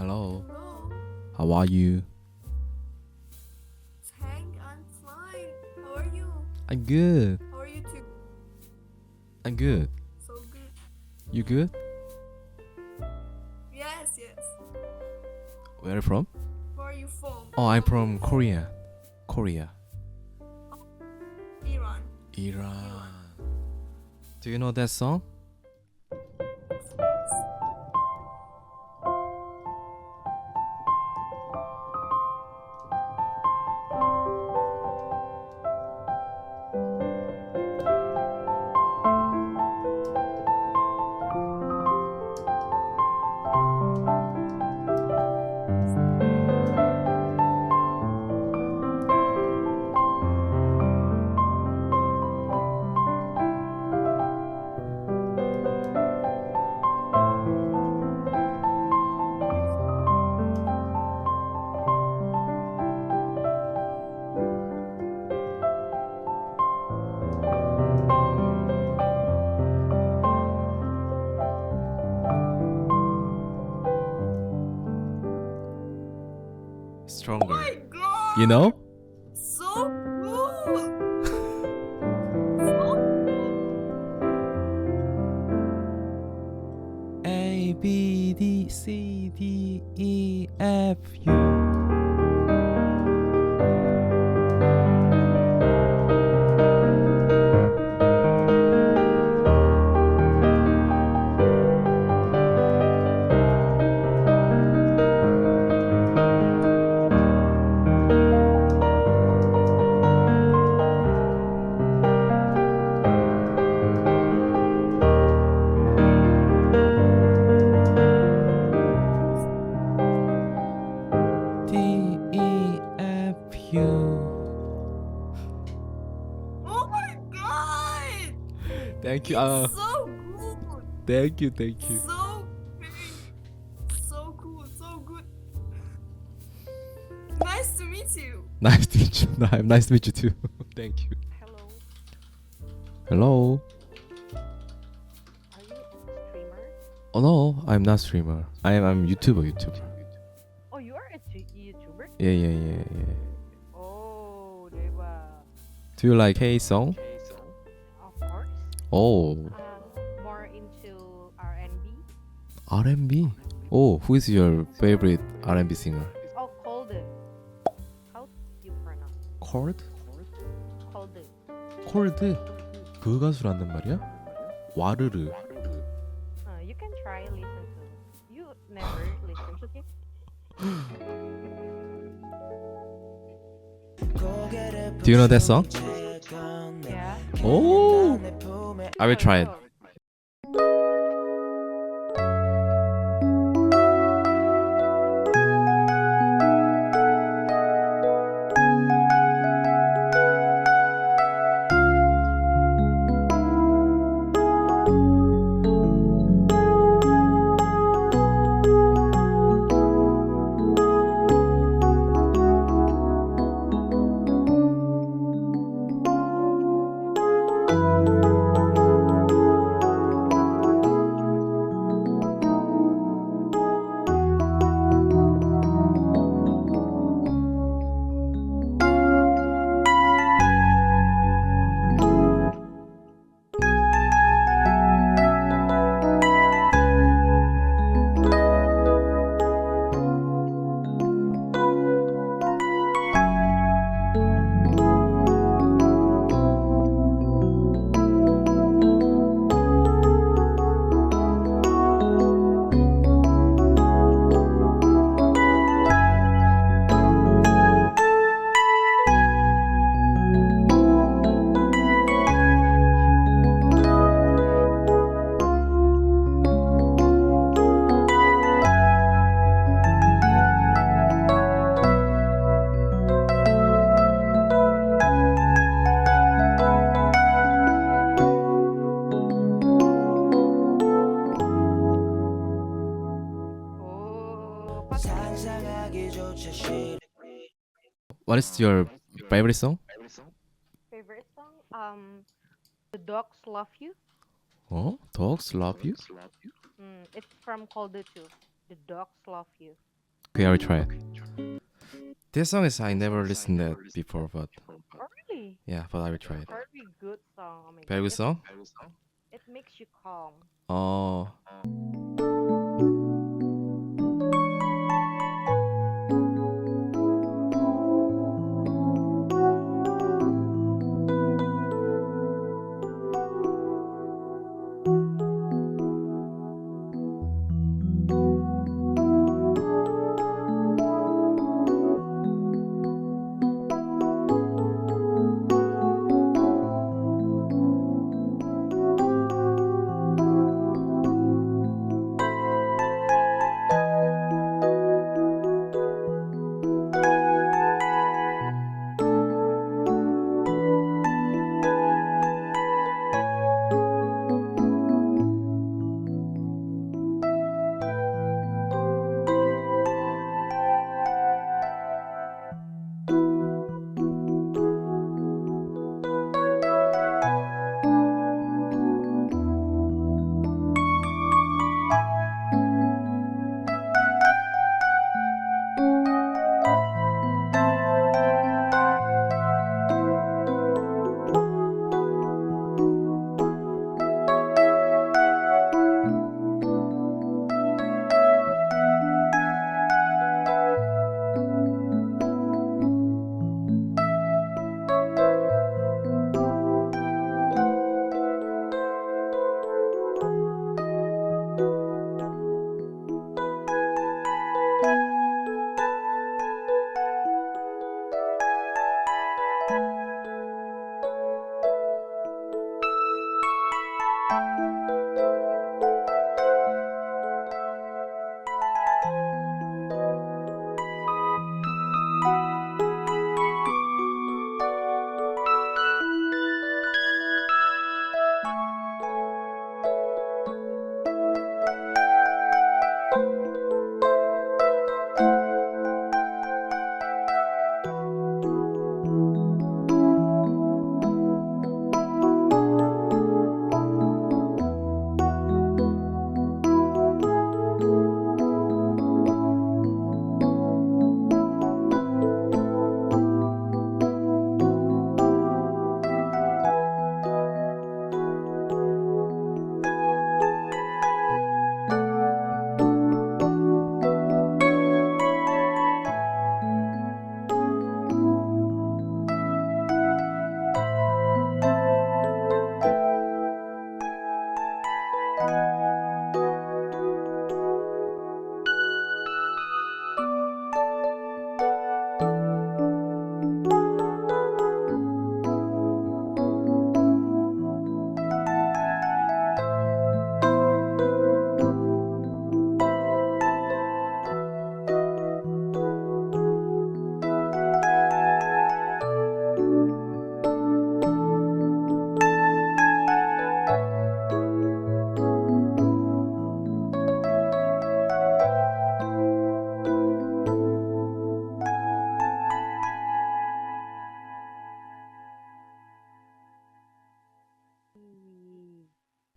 Hello. Hello. How are you? Thank I'm fine. How are you? I'm good. How are you too? I'm good. So good. You good? Yes, yes. Where are you from? Where are you from? Oh, I'm from Korea. Korea. Iran. Iran. Do you know that song? Stronger. Oh my god. You know? F U. Oh my god. Thank you. It's Uh, so good. thank you. Thank you. So big. So cool. So good. Nice to meet you. Nice to meet you. Nice to meet you too. thank you. Hello, Hello. are you a streamer? Oh no, I'm not streamer. I am. I'm YouTuber. YouTuber. Oh, you are a t- YouTuber? Yeah, yeah, yeah, yeah. Oh? Do you like K song? Of course. Oh, Um, more into R&B. R&B. Oh, who is your favorite R&B singer? Oh, Colder. How you pronounce? Cord? Colder. 콜드. 그 가수란단 말이야? 와르르. Uh, you can try listen to. You never listen to him. Do you know that song? Oh, I will try it. What is your favorite song? favorite song? Um, The Dogs Love You. Oh, dogs love you. Mm, it's from Colder too. The Dogs Love You. Okay, I will try it. This song is I never listened it before, but Oh, really? yeah, but I will try it. Very good song. Oh Very good song. It, it makes you calm. Oh,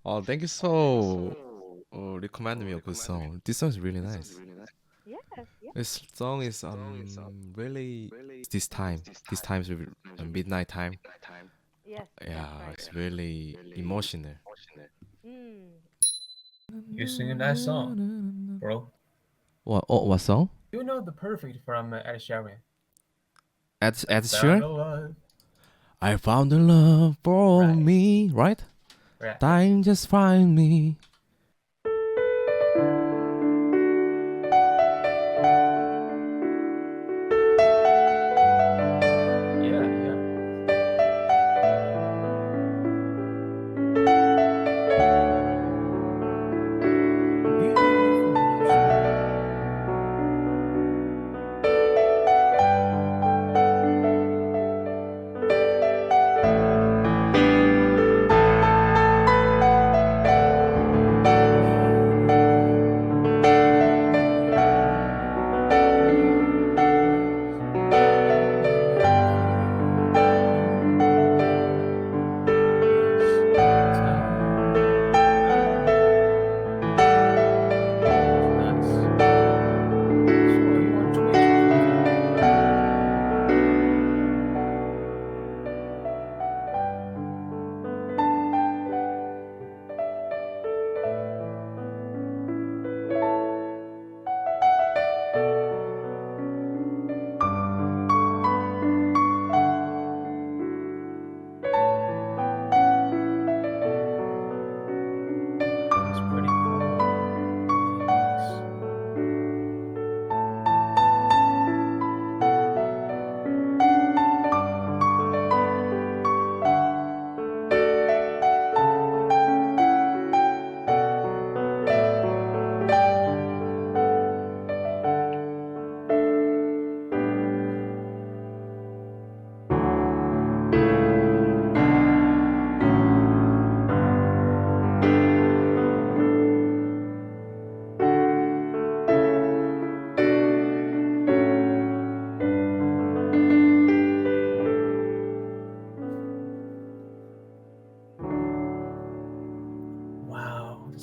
oh, thank you so. Uh, recommend me a good song. This song is really nice. Yes, yes. This song is um really this time. This time is really, uh, midnight time. Yes. that's Yeah, it's really emotional. Mm. You singing that song, bro? What? Oh, what song? You know the perfect from uh, Ed Sheeran. Ed Ed Sheeran. I found the love for Right. me, right? Right. Time just find me.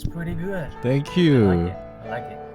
That's pretty good. Thank I you. like it. I like it.